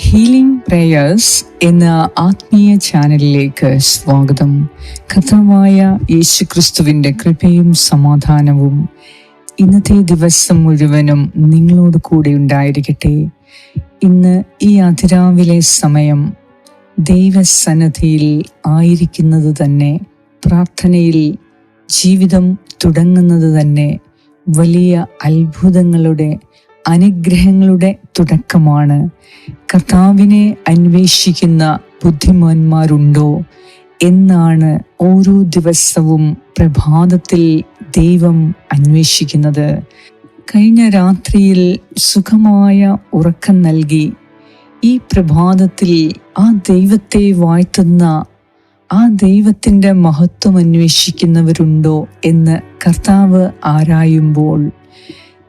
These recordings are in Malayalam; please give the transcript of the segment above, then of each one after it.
ഹീലിംഗ് പ്രേയേഴ്സ് എന്ന ആത്മീയ ചാനലിലേക്ക് സ്വാഗതം. കഥമായ യേശുക്രിസ്തുവിന്റെ കൃപയും സമാധാനവും ഇന്നത്തെ ദിവസം മുഴുവനും നിങ്ങളോട് കൂടെ ഉണ്ടായിരിക്കട്ടെ. ഇന്ന് ഈ അതിരാവിലെ സമയം ദൈവസന്നദ്ധിയിൽ ആയിരിക്കുന്നത് തന്നെ പ്രാർത്ഥനയിൽ ജീവിതം തുടങ്ങുന്നത് തന്നെ വലിയ അത്ഭുതങ്ങളുടെ അനുഗ്രഹങ്ങളുടെ തുടക്കമാണ്. കർത്താവിനെ അന്വേഷിക്കുന്ന ബുദ്ധിമാന്മാരുണ്ടോ? എന്നാണ് ഓരോ ദിവസവും പ്രഭാതത്തിൽ ദൈവം അന്വേഷിക്കുന്നത്. കഴിഞ്ഞ രാത്രിയിൽ സുഖമായ ഉറക്കം നൽകി ഈ പ്രഭാതത്തിൽ ആ ദൈവത്തെ വാഴ്ത്തുന്ന ആ ദൈവത്തിന്റെ മഹത്വം അന്വേഷിക്കുന്നവരുണ്ടോ എന്ന് കർത്താവ് ആരായുമ്പോൾ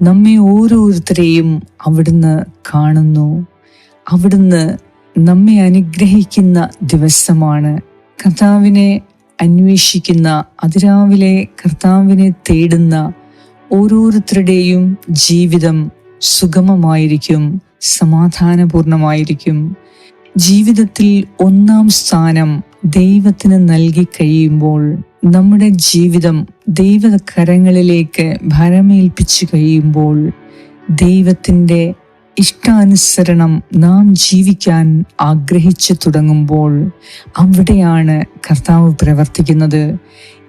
നമ്മെ ഓരോരുത്തരെയും അവിടുന്ന് കാണുന്നു. അവിടുന്ന് നമ്മെ അനുഗ്രഹിക്കുന്ന ദിവസമാണ്. കർത്താവിനെ അന്വേഷിക്കുന്ന അതിരാവിലെ കർത്താവിനെ തേടുന്ന ഓരോരുത്തരുടെയും ജീവിതം സുഗമമായിരിക്കും സമാധാനപൂർണമായിരിക്കും. ജീവിതത്തിൽ ഒന്നാം സ്ഥാനം ദൈവത്തിന് നൽകി കഴിയുമ്പോൾ നമ്മുടെ ജീവിതം ദൈവകരങ്ങളിലേക്ക് ഭരമേൽപ്പിച്ചു കഴിയുമ്പോൾ ദൈവത്തിന്റെ ഇഷ്ടാനുസരണം നാം ജീവിക്കാൻ ആഗ്രഹിച്ചു തുടങ്ങുമ്പോൾ അവിടെയാണ് കർത്താവ് പ്രവർത്തിക്കുന്നത്.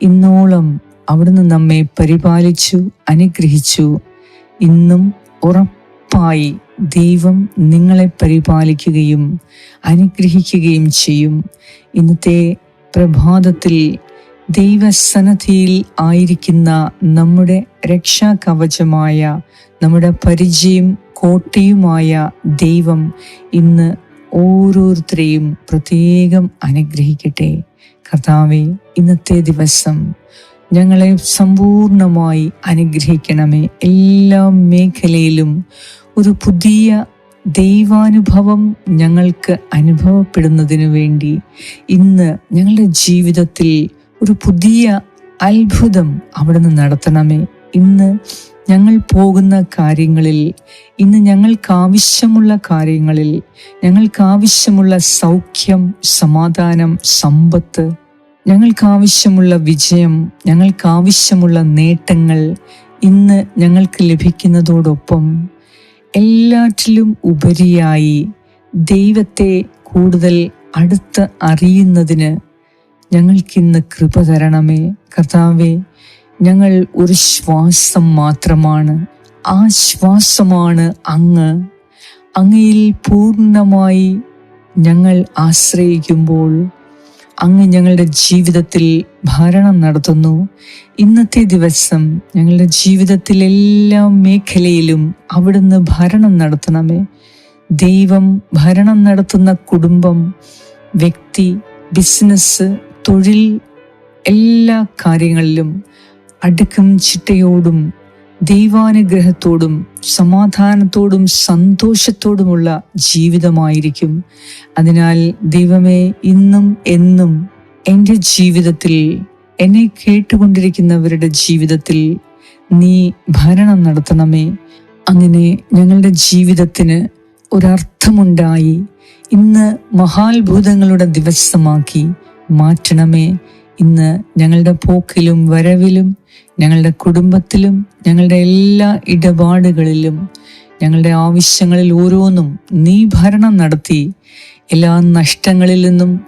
ഇന്നോളം അവിടുന്ന് നമ്മെ പരിപാലിച്ചു അനുഗ്രഹിച്ചു. ഇന്നും ഉറപ്പായി ദൈവം നിങ്ങളെ പരിപാലിക്കുകയും അനുഗ്രഹിക്കുകയും ചെയ്യും. ഇന്നത്തെ പ്രഭാതത്തിൽ ദൈവസന്നദ്ധിയിൽ ആയിരിക്കുന്ന നമ്മുടെ രക്ഷാകവചമായ നമ്മുടെ പരിചയം കോട്ടയുമായ ദൈവം ഇന്ന് ഓരോരുത്തരെയും പ്രത്യേകം അനുഗ്രഹിക്കട്ടെ. കർത്താവെ ഇന്നത്തെ ദിവസം ഞങ്ങളെ സമ്പൂർണമായി അനുഗ്രഹിക്കണമേ. എല്ലാ മേഖലയിലും ഒരു പുതിയ ദൈവാനുഭവം ഞങ്ങൾക്ക് അനുഭവപ്പെടുന്നതിനു വേണ്ടി ഇന്ന് ഞങ്ങളുടെ ജീവിതത്തിൽ ഒരു പുതിയ അത്ഭുതം അവിടുന്ന് നടത്തണമേ. ഇന്ന് ഞങ്ങൾ പോകുന്ന കാര്യങ്ങളിൽ ഇന്ന് ഞങ്ങൾക്ക് ആവശ്യമുള്ള കാര്യങ്ങളിൽ ഞങ്ങൾക്ക് ആവശ്യമുള്ള സൗഖ്യം സമാധാനം സമ്പത്ത് ഞങ്ങൾക്ക് ആവശ്യമുള്ള വിജയം ഞങ്ങൾക്ക് ആവശ്യമുള്ള നേട്ടങ്ങൾ ഇന്ന് ഞങ്ങൾക്ക് ലഭിക്കുന്നതോടൊപ്പം എല്ലാറ്റിലും ഉപരിയായി ദൈവത്തെ കൂടുതൽ അടുത്ത് അറിയുന്നതിന് ഞങ്ങൾക്കിന്ന് കൃപ തരണമേ. കർത്താവെ ഞങ്ങൾ ഒരു ശ്വാസം മാത്രമാണ്. ആ ശ്വാസമാണ് അങ്ങ്. അങ്ങയിൽ പൂർണമായി ഞങ്ങൾ ആശ്രയിക്കുമ്പോൾ അങ്ങ് ഞങ്ങളുടെ ജീവിതത്തിൽ ഭരണം നടത്തുന്നു. ഇന്നത്തെ ദിവസം ഞങ്ങളുടെ ജീവിതത്തിൽ എല്ലാ മേഖലയിലും അവിടുന്ന് ഭരണം നടത്തണമേ. ദൈവം ഭരണം നടത്തുന്ന കുടുംബം വ്യക്തി ബിസിനസ് തൊഴിൽ എല്ലാ കാര്യങ്ങളിലും അടുക്കും ചിട്ടയോടും ദൈവാനുഗ്രഹത്തോടും സമാധാനത്തോടും സന്തോഷത്തോടുമുള്ള ജീവിതമായിരിക്കും. അതിനാൽ ദൈവമേ ഇന്നും എന്നും എന്റെ ജീവിതത്തിൽ എന്നെ കേട്ടുകൊണ്ടിരിക്കുന്നവരുടെ ജീവിതത്തിൽ നീ ഭരണം നടത്തണമേ. അങ്ങനെ ഞങ്ങളുടെ ജീവിതത്തിന് ഒരർത്ഥമുണ്ടായി. ഇന്ന് മഹാത്ഭുതങ്ങളുടെ ദിവസമാക്കി. മാറ്റണമേ. ഇന്ന് ഞങ്ങളുടെ പോക്കിലും വരവിലും ഞങ്ങളുടെ കുടുംബത്തിലും ഞങ്ങളുടെ എല്ലാ ഇടപാടുകളിലും ഞങ്ങളുടെ ആവശ്യങ്ങളിൽ ഓരോന്നും നീ ഭരണം നടത്തി. എല്ലാ നഷ്ടങ്ങളിൽ നിന്നും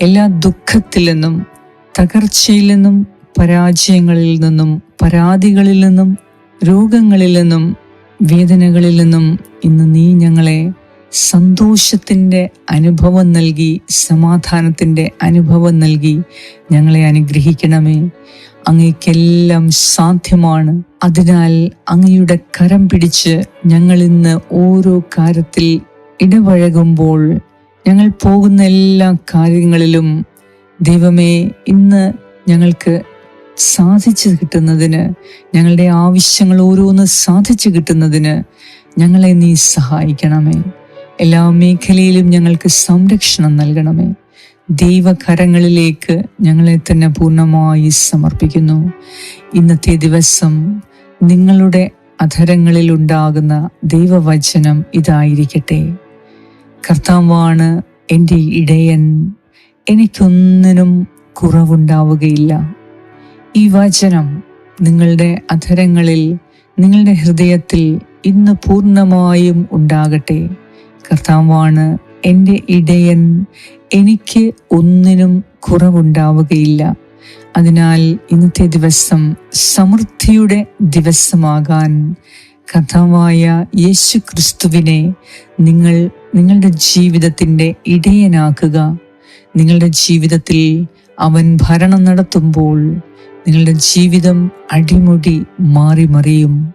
എല്ലാ ദുഃഖത്തിൽ നിന്നും തകർച്ചയിൽ നിന്നും പരാജയങ്ങളിൽ നിന്നും പരാതികളിൽ നിന്നും രോഗങ്ങളിൽ നിന്നും വേദനകളിൽ നിന്നും ഇന്ന് നീ ഞങ്ങളെ സന്തോഷത്തിന്റെ അനുഭവം നൽകി സമാധാനത്തിന്റെ അനുഭവം നൽകി ഞങ്ങളെ അനുഗ്രഹിക്കണമേ. അങ്ങയ്ക്കെല്ലാം സാധ്യമാണ്. അതിനാൽ അങ്ങയുടെ കരം പിടിച്ച് ഞങ്ങൾ ഇന്ന് ഓരോ കാര്യത്തിൽ ഇടപഴകുമ്പോൾ ഞങ്ങൾ പോകുന്ന എല്ലാ കാര്യങ്ങളിലും ദൈവമേ ഇന്ന് ഞങ്ങൾക്ക് സാധിച്ചു കിട്ടുന്നതിന് ഞങ്ങളുടെ ആവശ്യങ്ങൾ ഓരോന്ന് സാധിച്ചു കിട്ടുന്നതിന് ഞങ്ങളെ നീ സഹായിക്കണമേ. എല്ലാ മേഖലയിലും ഞങ്ങൾക്ക് സംരക്ഷണം നൽകണമേ. ദൈവകരങ്ങളിലേക്ക് ഞങ്ങളെ തന്നെ പൂർണമായി സമർപ്പിക്കുന്നു. ഇന്നത്തെ ദിവസം നിങ്ങളുടെ അധരങ്ങളിൽ ഉണ്ടാകുന്ന ദൈവവചനം ഇതായിരിക്കട്ടെ. കർത്താവാണ് എന്റെ ഇടയൻ എനിക്കൊന്നിനും കുറവുണ്ടാവുകയില്ല. ഈ വചനം നിങ്ങളുടെ അധരങ്ങളിൽ നിങ്ങളുടെ ഹൃദയത്തിൽ ഇന്ന് പൂർണമായും ഉണ്ടാകട്ടെ. കർത്താവാണ്. എന്റെ ഇടയൻ എനിക്ക് ഒന്നിനും കുറവുണ്ടാവുകയില്ല. അതിനാൽ ഇന്നത്തെ ദിവസം സമൃദ്ധിയുടെ ദിവസമാകാൻ കഥാവായ യേശു ക്രിസ്തുവിനെ നിങ്ങൾ നിങ്ങളുടെ ജീവിതത്തിന്റെ ഇടയനാക്കുക. നിങ്ങളുടെ ജീവിതത്തിൽ അവൻ ഭരണം നടത്തുമ്പോൾ നിങ്ങളുടെ ജീവിതം അടിമുടി മാറി മറിയും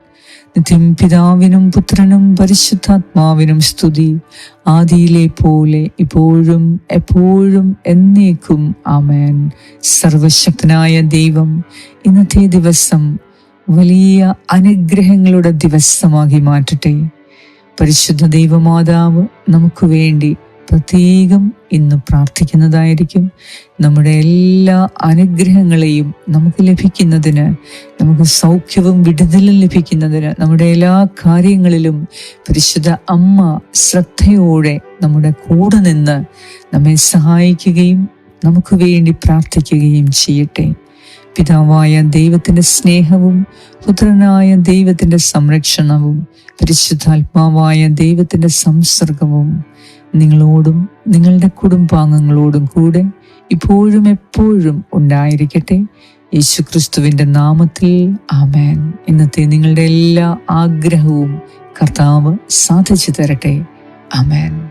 നിത്യം പിതാവിനും പുത്രനും പരിശുദ്ധാത്മാവിനും സ്തുതി. ആദിയിലെ പോലെ ഇപ്പോഴും എപ്പോഴും എന്നേക്കും ആമേൻ. സർവശക്തനായ ദൈവം ഇന്നത്തെ ദിവസം വലിയ അനുഗ്രഹങ്ങളുടെ ദിവസമാക്കി മാറ്റട്ടെ. പരിശുദ്ധ ദൈവമാതാവ് നമുക്ക് വേണ്ടി പ്രത്യേകം ഇന്ന് പ്രാർത്ഥിക്കുന്നതായിരിക്കും. നമ്മുടെ എല്ലാ അനുഗ്രഹങ്ങളെയും നമുക്ക് ലഭിക്കുന്നതിന് നമുക്ക് സൗഖ്യവും വിടുതലും ലഭിക്കുന്നതിന് നമ്മുടെ എല്ലാ കാര്യങ്ങളിലും പരിശുദ്ധ അമ്മ ശ്രദ്ധയോടെ നമ്മുടെ കൂടെ നിന്ന് നമ്മെ സഹായിക്കുകയും നമുക്ക് വേണ്ടി പ്രാർത്ഥിക്കുകയും ചെയ്യട്ടെ. പിതാവായ ദൈവത്തിന്റെ സ്നേഹവും പുത്രനായ ദൈവത്തിന്റെ സംരക്ഷണവും പരിശുദ്ധാത്മാവായ ദൈവത്തിന്റെ സംസർഗവും നിങ്ങളോടും നിങ്ങളുടെ കുടുംബാംഗങ്ങളോടും കൂടെ ഇപ്പോഴും എപ്പോഴും ഉണ്ടായിരിക്കട്ടെ. യേശുക്രിസ്തുവിന്റെ നാമത്തിൽ ആമേൻ. ഇന്നത്തെ നിങ്ങളുടെ എല്ലാ ആഗ്രഹവും കർത്താവ് സാധിച്ചു തരട്ടെ. ആമേൻ.